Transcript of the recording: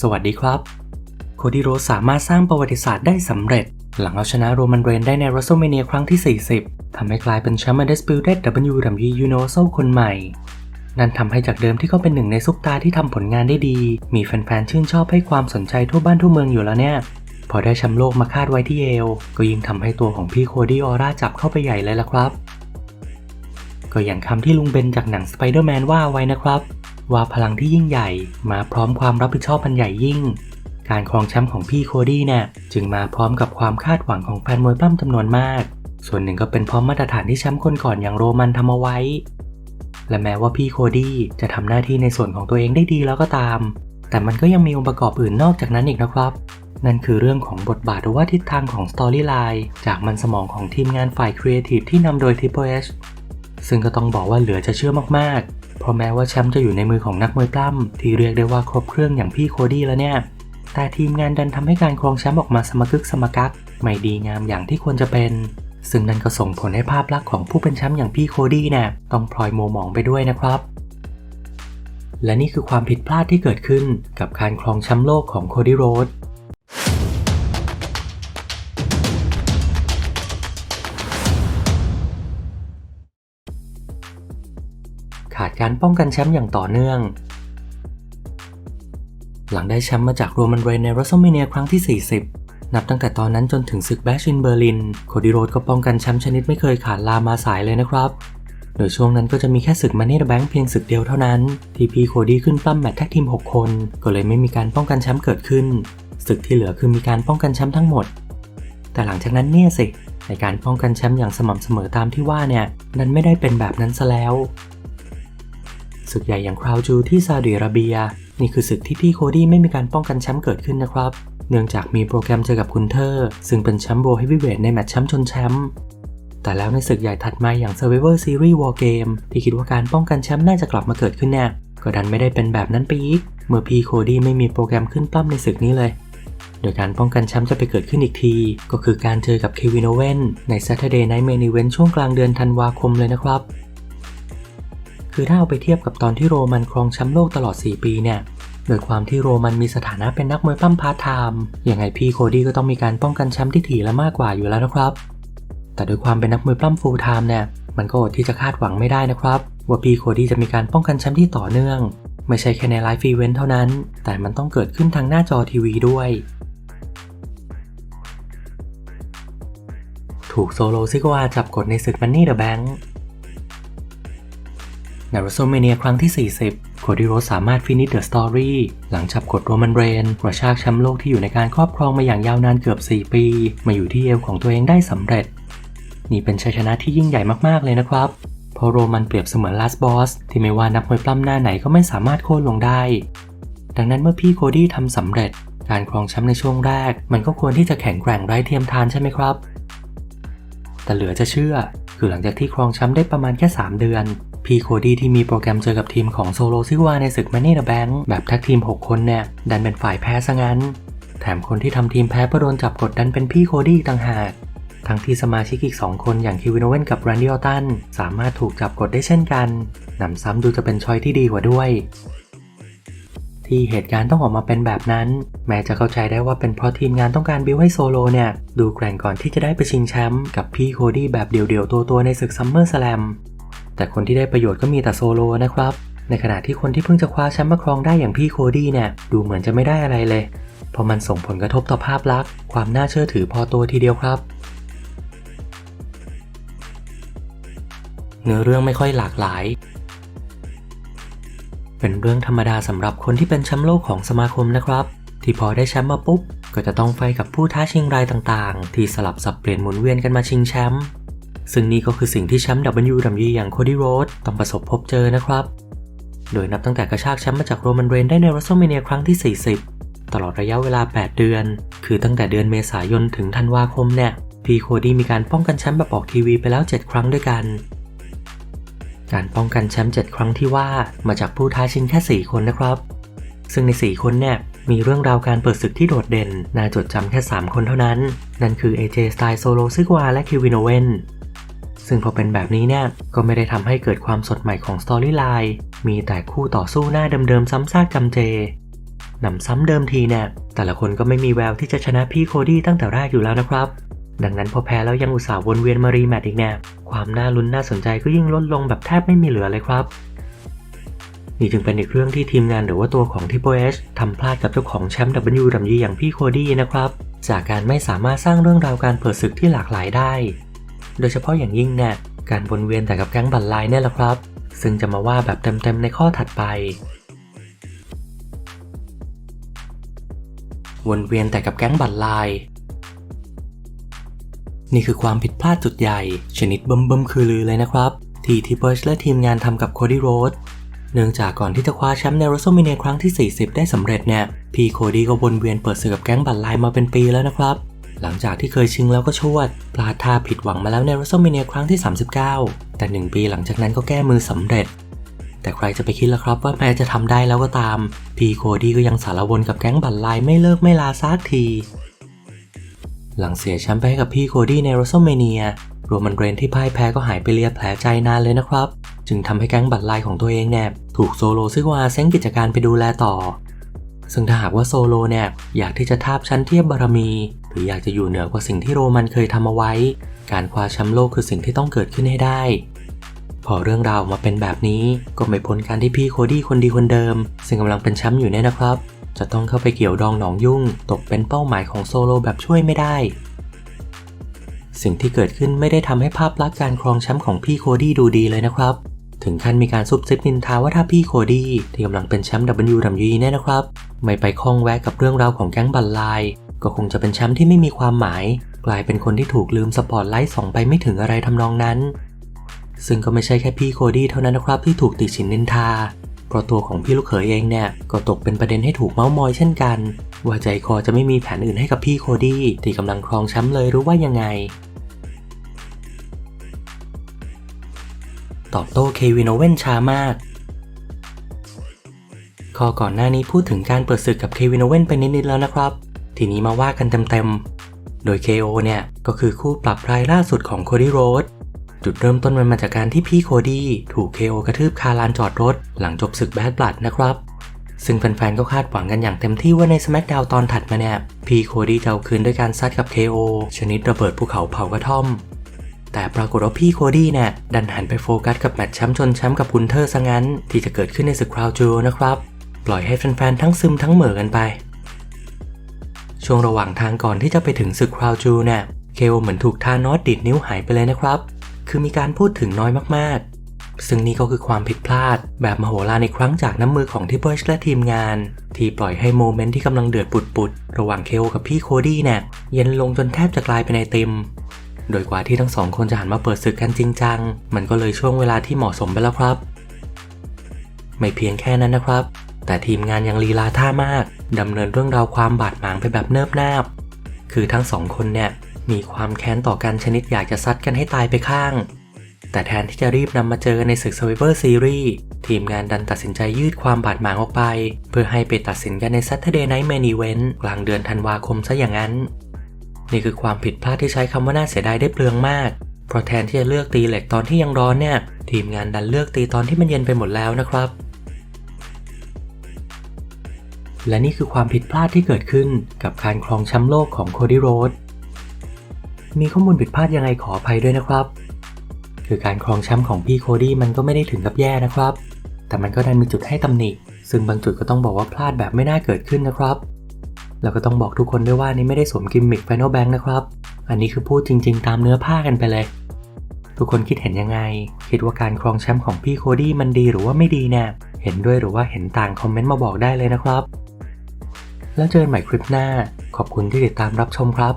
สวัสดีครับ โคดี้โรสสามารถสร้างประวัติศาสตร์ได้สำเร็จ หลังเอาชนะโรมันเรนได้ใน w r e s t l e m a n i a ครั้งที่ 40 ทำให้กลายเป็นแชมป์ Undisputed WWE Universal คนใหม่ นั่นทำให้จากเดิมที่เขาเป็นหนึ่งในซุปตาที่ทำผลงานได้ดี มีแฟนๆ ชื่นชอบให้ความสนใจทั่วบ้านทั่วเมืองอยู่แล้วเนี่ย พอได้แชมป์โลกมาคาดไว้ที่เอว ก็ยิ่งทำให้ตัวของพี่โคดี้ออร่าจับเข้าไปใหญ่เลยละครับ ก็อย่างคำที่ลุงเบนจากหนังสไปเดอร์แมนว่าไว้นะครับ ว่าพลังที่ยิ่งใหญ่มาพร้อมความรับผิดชอบอันใหญ่ยิ่ง การครองแชมป์ของพี่โคดี้เนี่ยจึงมาพร้อมกับความคาดหวังของแฟนมวยปล้ำจำนวนมาก ส่วนหนึ่งก็เป็นเพราะมาตรฐานที่แชมป์คนก่อนอย่างโรมันทำเอาไว้ และแม้ว่าพี่โคดี้จะทำหน้าที่ในส่วนของตัวเองได้ดีแล้วก็ตาม แต่มันก็ยังมีองค์ประกอบอื่นนอกจากนั้นอีกนะครับนั่นคือเรื่องของบทบาทหรือว่าทิศทางของสตอรี่ไลน์จากมันสมองของทีมงานฝ่ายครีเอทีฟที่นำโดย Triple H ซึ่งก็ต้องบอกว่าเหลือจะเชื่อมาก เพราะแม้ว่าแชมป์จะอยู่ในมือของนักมวยปล้ำที่เรียกได้ว่าครบเครื่องอย่างพี่โคดี้แล้วเนี่ย แต่ทีมงานดันทำให้การครองแชมป์ออกมาสมกึกสมกักไม่ดีงามอย่างที่ควรจะเป็น ซึ่งนั่นก็ส่งผลให้ภาพลักษณ์ของผู้เป็นแชมป์อย่างพี่โคดี้เนี่ยต้องพลอยโมหมองไปด้วยนะครับ และนี่คือความผิดพลาดที่เกิดขึ้นกับการครองแชมป์โลกของโคดี้โรด การป้องกันแชมป์อย่างต่อเนื่อง หลังได้แชมป์มาจากโรมันเรนใน w r e s t l e m a n i a ครั้งที่ 40 นับตั้งแต่ตอนนั้นจนถึงศึกแบชอินเบอร์ลิน โคดีโรดก็ป้องกันแชมป์ชนิดไม่เคยขาดลามาสายเลยนะครับ โดยช่วงนั้นก็จะมีแค่ศึกมาเน e แบงค์เพียงศึกเดียวเท่านั้น ที่พีโคดี้ขึ้นปล้ำแมตช์แท็กทีม 6 คน ก็เลยไม่มีการป้องกันแชมป์เกิดขึ้น ศึกที่เหลือคือมีการป้องกันแชมป์ทั้งหมด แต่หลังจากนั้นเนี่ยสิในการป้องกันแชมป์อย่างสม่ำเสมอตามที่ว่าเนี่ยนั้นไม่ได้เป็นแบบนั้นซะแล้ว ศึกใหญ่อย่างคราวจูที่ซาอุดิอาระเบีย นี่คือศึกที่พี่โคดี้ไม่มีการป้องกันแชมป์เกิดขึ้นนะครับ เนื่องจากมีโปรแกรมเจอกับคุณเทอร์ ซึ่งเป็นแชมป์โบเฮฟวีเวทในแมตช์แชมป์ชนแชมป์แต่แล้วในศึกใหญ่ถัดมาอย่าง Survivor Series War Game ที่คิดว่าการป้องกันแชมป์น่าจะกลับมาเกิดขึ้นแน่ก็ดันไม่ได้เป็นแบบนั้นไปอีก เมื่อพี่โคดี้ไม่มีโปรแกรมขึ้นปล้ำในศึกนี้เลย โดยการป้องกันแชมป์จะไปเกิดขึ้นอีกที ก็คือการเจอกับเควินโอเวนใน Saturday Night Main Event ช่วงกลางเดือนธันวาคมเลยนะครับ คือถ้าเอาไปเทียบกับตอนที่โรมันครองแชมป์โลกตลอด 4 ปีเนี่ยโดยความที่โรมันมีสถานะเป็นนักมวยปั้มพาร์ทไทม์ยังไงพี่โคดี้ก็ต้องมีการป้องกันแชมป์ที่ถี่และมากกว่าอยู่แล้วนะครับ แต่ด้วยความเป็นนักมวยปล้ำฟูลไทม์เนี่ยมันก็อดที่จะคาดหวังไม่ได้นะครับ ว่าพี่โคดี้จะมีการป้องกันแชมป์ที่ต่อเนื่อง ไม่ใช่แค่ในไลฟ์อีเวนต์เท่านั้น แต่มันต้องเกิดขึ้นทางหน้าจอทีวีด้วย ถูกโซโลซิกวาจับกดในศึกมันนี่เดอะแบงค์ ใน w r e s t l e m a n i a ครั้งที่ 40 โคดี้โรสสามารถฟินิชเดอะสตอรี่หลังจับกดโรมันเรนกระชากแชมป์โลกที่อยู่ในการครอบครองมาอย่างยาวนานเกือบ 4 ปี มาอยู่ที่เอวของตัวเองได้สำเร็จ นี่เป็นชัยชนะที่ยิ่งใหญ่มากๆเลยนะครับเพราะโรมันเปรียบเสมือนลาสบอสที่ไม่ว่านักมวยปล้ำหน้าไหนก็ไม่สามารถโค่นลงได้ ดังนั้นเมื่อพี่โคดี้ทำสำเร็จ การครองแชมป์ในช่วงแรก มันก็ควรที่จะแข็งแกร่งไร้เทียมทานใช่ไหมครับ แต่เหลือจะเชื่อคือหลังจากที่ครองแชมป์ได้ประมาณแค่ 3 เดือน พี่โคดี้ที่มีโปรแกรมเจอกับทีมของโซโลซิวาในศึกแมาเน่เดอะแบงค์แบบแท็กทีม 6 คนเนี่ย ดันเป็นฝ่ายแพ้ซะงั้น แถมคนที่ทำทีมแพ้เพราะโดนจับกดดันเป็นพี่โคดี้ต่างหากทั้งที่สมาชิกอีก 2 คนอย่างคิวินโอเวนกับแรนดี้ออตตันสามารถถูกจับกดได้เช่นกันหนำซ้ำดูจะเป็นชอยที่ดีกว่าด้วย ที่เหตุการณ์ต้องออกมาเป็นแบบนั้น แม้จะเข้าใจได้ว่าเป็นเพราะทีมงานต้องการบิวให้โซโลเนี่ย ดูแกร่งก่อนที่จะได้ไปชิงแชมป์กับพี่โคดี้แบบเดี่ยวๆตัวๆในศึกซัมเมอร์สแลม แต่คนที่ได้ประโยชน์ก็มีแต่โซโลนะครับ ในขณะที่คนที่เพิ่งจะคว้าแชมป์มาครองได้อย่างพี่โคดี้เนี่ย ดูเหมือนจะไม่ได้อะไรเลย เพราะมันส่งผลกระทบต่อภาพลักษณ์ ความน่าเชื่อถือพอตัวทีเดียวครับ เนื้อเรื่องไม่ค่อยหลากหลาย เป็นเรื่องธรรมดาสำหรับคนที่เป็นแชมป์โลกของสมาคมนะครับ ที่พอได้แชมป์มาปุ๊บก็จะต้องไฟกับผู้ท้าชิงรายต่างๆ ที่สลับสับเปลี่ยนหมุนเวียนกันมาชิงแชมป์ ซึ่งนี่ก็คือสิ่งที่แชมป์ WWE อย่างโคดี้โรดต้องประสบพบเจอนะครับ โดยนับตั้งแต่กระชากแชมป์มาจากโรมันเรนได้ใน w r e s t l e m a n i a ครั้งที่ 40 ตลอดระยะเวลา 8 เดือน คือตั้งแต่เดือนเมษายนถึงธันวาคมเนี่ย พีโคดี้มีการป้องกันแชมป์แบบออกทีวีไปแล้ว 7 ครั้งด้วยกัน การป้องกันแชมป์ 7 ครั้งที่ว่ามาจากผู้ท้าชิงแค่ 4 คนนะครับ ซึ่งใน 4 คนเนี่ยมีเรื่องราวการเปิดศึกที่โดดเด่น น่าจดจำแค่ 3 คนเท่านั้น นั่นคือ AJ Styles Solo Sikoa และ Kevin Owens ซึ่งพอเป็นแบบนี้เนี่ยก็ไม่ได้ทำให้เกิดความสดใหม่ของสตอรี่ไลน์มีแต่คู่ต่อสู้หน้าเดิมๆซ้ำซากจำเจหนำซ้ำเดิมทีเนี่ยแต่ละคนก็ไม่มีแววที่จะชนะพี่โคดี้ตั้งแต่แรกอยู่แล้วนะครับ ดังนั้นพอแพ้แล้วยังอุตส่าห์วนเวียนมารีแมตช์อีกเนี่ยความน่าลุ้นน่าสนใจก็ยิ่งลดลงแบบแทบไม่มีเหลือเลยครับนี่จึงเป็นอีกเรื่องที่ทีมงานหรือว่าตัวของทิปโปเอชทำพลาดกับเจ้าของแชมป์ WWE อย่างพี่โคดี้นะครับ จากการไม่สามารถสร้างเรื่องราวการเปิดศึกที่หลากหลายได้ โดยเฉพาะอย่างยิ่งเนี่ยการวนเวียนแต่กับแก๊งบัลไลเนี่ยแหละครับ ซึ่งจะมาว่าแบบเต็มๆในข้อถัดไป วนเวียนแต่กับแก๊งบัลไลนี่คือความผิดพลาดจุดใหญ่ ชนิดเบิ่มๆคือลือเลยนะครับ ที่ทิปเปิลและทีมงานทำกับโคดี้โรดเนื่องจากก่อนที่จะคว้าแชมป์ใน w r e s t l m a n i a ครั้งที่ 40 ได้สำเร็จเนี่ย พี่โคดี้ก็วนเวียนเปิดศึกกับแก๊งบัลไลมาเป็นปีแล้วนะครับ หลังจากที่เคยชิงแล้วก็ชวดพลาท่าผิดหวังมาแล้วใน w r e s t l m a n i a ครั้งที่ 39 แต่ 1 ปีหลังจากนั้นก็แก้มือสำเร็จ แต่ใครจะไปคิดล่ะครับว่าแม้จะทำได้แล้วก็ตาม พีโคดี้ก็ยังสารวนกับแก๊งบัลไลไม่เลิกไม่ลาซักที หลังเสียแชมป์ไปให้กับพี่โคดี้ใน w r e s t l m a n i a โรมันเรนที่พ่ายแพ้ก็หายไปเลียแผลใจนานเลยนะครับ จึงทำให้แก๊งบัตรลายของตัวเองเนี่ยถูกโซโลซึ่งว่าเซ้งกิจการไปดูแลต่อซึ่งถ้าหากว่าโซโลเนี่ยอยากที่จะทาบชั้นเทียบบารมีหรืออยากจะอยู่เหนือกว่าสิ่งที่โรมันเคยทำเอาไว้ การคว้าแชมป์โลกคือสิ่งที่ต้องเกิดขึ้นให้ได้ พอเรื่องราวมาเป็นแบบนี้ก็ไม่พ้นการที่พี่โคดี้คนดีคนเดิม ซึ่งกำลังเป็นแชมป์อยู่เนี่ยนะครับ จะต้องเข้าไปเกี่ยวดองหนองยุ่ง ตกเป็นเป้าหมายของโซโลแบบช่วยไม่ได้ สิ่งที่เกิดขึ้นไม่ได้ทำให้ภาพลักษณ์การครองแชมป์ของพี่โคดี้ดูดีเลยนะครับถึงขั้นมีการซุบซิบนินทาว่าถ้าพี่โคดี้ที่กำลังเป็นแชมป์ WWE เนี่ยนะครับ ไม่ไปคล้องแวะกับเรื่องราวของแก๊งบัลไลก็คงจะเป็นแชมป์ที่ไม่มีความหมาย กลายเป็นคนที่ถูกลืมสปอตไลท์ส่องไปไม่ถึงอะไรทำนองนั้น ซึ่งก็ไม่ใช่แค่พี่โคดี้เท่านั้นนะครับที่ถูกติฉินนินทา เพราะตัวของพี่ลูกเขยเองเนี่ยก็ตกเป็นประเด็นให้ถูกเมาส์มอยเช่นกัน ว่าใจคอจะไม่มีแผนอื่นให้กับพี่โคดี้ที่กำลังครองแชมป์เลยหรือว่ายังไง ตอบโต้เควินโอเว่นช้ามาก ข้อก่อนหน้านี้พูดถึงการเปิดศึกกับเควินโอเว่นไปนิดๆแล้วนะครับ ทีนี้มาว่ากันเต็มๆ โดย KO เนี่ยก็คือคู่ปรับรายล่าสุดของโคดี้โรดจุดเริ่มต้นมันมาจากการที่พี่โคดี้ถูก KO กระทืบคาลานจอดรถ หลังจบศึกแบดบลัดนะครับ ซึ่งแฟนๆก็คาดหวังกันอย่างเต็มที่ว่าใน SmackDown ตอนถัดมาเนี่ยพี่โคดี้จะเอาคืนด้วยการซัดกับ KO ชนิดระเบิดภูเขาเผากระท่อม แต่ปรากฏว่าพี่โคดี้เนี่ยดันหันไปโฟกัสกับแมตช์แชมป์ชนแชมป์กับกุนเทอร์ซะงั้น ที่จะเกิดขึ้นในศึกคราวจูนะครับ ปล่อยให้แฟนๆทั้งซึมทั้งเหม่อกันไป ช่วงระหว่างทางก่อนที่จะไปถึงศึกคราวจูเนี่ยเคโอเหมือนถูกทานอสดีดนิ้วหายไปเลยนะครับ คือมีการพูดถึงน้อยมากๆ ซึ่งนี่ก็คือความผิดพลาด แบบมโหฬารในครั้งจากน้ำมือของทิปเปิลและทีมงาน ที่ปล่อยให้โมเมนต์ที่กำลังเดือดปุดๆ ระหว่างเคโอกับพี่โคดี้เนี่ยเย็นลงจนแทบจะกลายเป็นไอติม โดยกว่าที่ทั้งสองคนจะหันมาเปิดศึกกันจริงจัง มันก็เลยช่วงเวลาที่เหมาะสมไปแล้วครับ ไม่เพียงแค่นั้นนะครับ แต่ทีมงานยังลีลาท่ามากดำเนินเรื่องราวความบาดหมางไปแบบเนิบนาบ คือทั้งสองคนเนี่ยมีความแค้นต่อกันชนิดอยากจะซัดกันให้ตายไปข้าง แต่แทนที่จะรีบนำมาเจอในศึก Survivor Series ทีมงานดันตัดสินใจยืดความบาดหมางออกไป เพื่อให้ไปตัดสินกันใน Saturday Night Main Event กลางเดือนธันวาคมซะอย่างนั้น นี่คือความผิดพลาดที่ใช้คำว่าน่าเสียดายได้เปลืองมากเพราะแทนที่จะเลือกตีเหล็กตอนที่ยังร้อนเนี่ย ทีมงานดันเลือกตีตอนที่มันเย็นไปหมดแล้วนะครับ และนี่คือความผิดพลาดที่เกิดขึ้นกับการครองแชมป์โลกของโคดี้โรดมีข้อมูลผิดพลาดยังไงขออภัยด้วยนะครับ คือการครองแชมป์ของพี่โคดี้มันก็ไม่ได้ถึงกับแย่นะครับ แต่มันก็ดันมีจุดให้ตำหนิ ซึ่งบางจุดก็ต้องบอกว่าพลาดแบบไม่น่าเกิดขึ้นนะครับ แล้วก็ต้องบอกทุกคนด้วยว่านี่ไม่ได้สวมกิมมิค Final Bank นะครับ อันนี้คือพูดจริง ๆ ตามเนื้อผ้ากันไปเลย ทุกคนคิดเห็นยังไง คิดว่าการครองแชมป์ของพี่โคดี้มันดีหรือว่าไม่ดีเนี่ยเห็นด้วยหรือว่าเห็นต่างคอมเมนต์มาบอกได้เลยนะครับ แล้วเจอกันใหม่คลิปหน้า ขอบคุณที่ติดตามรับชมครับ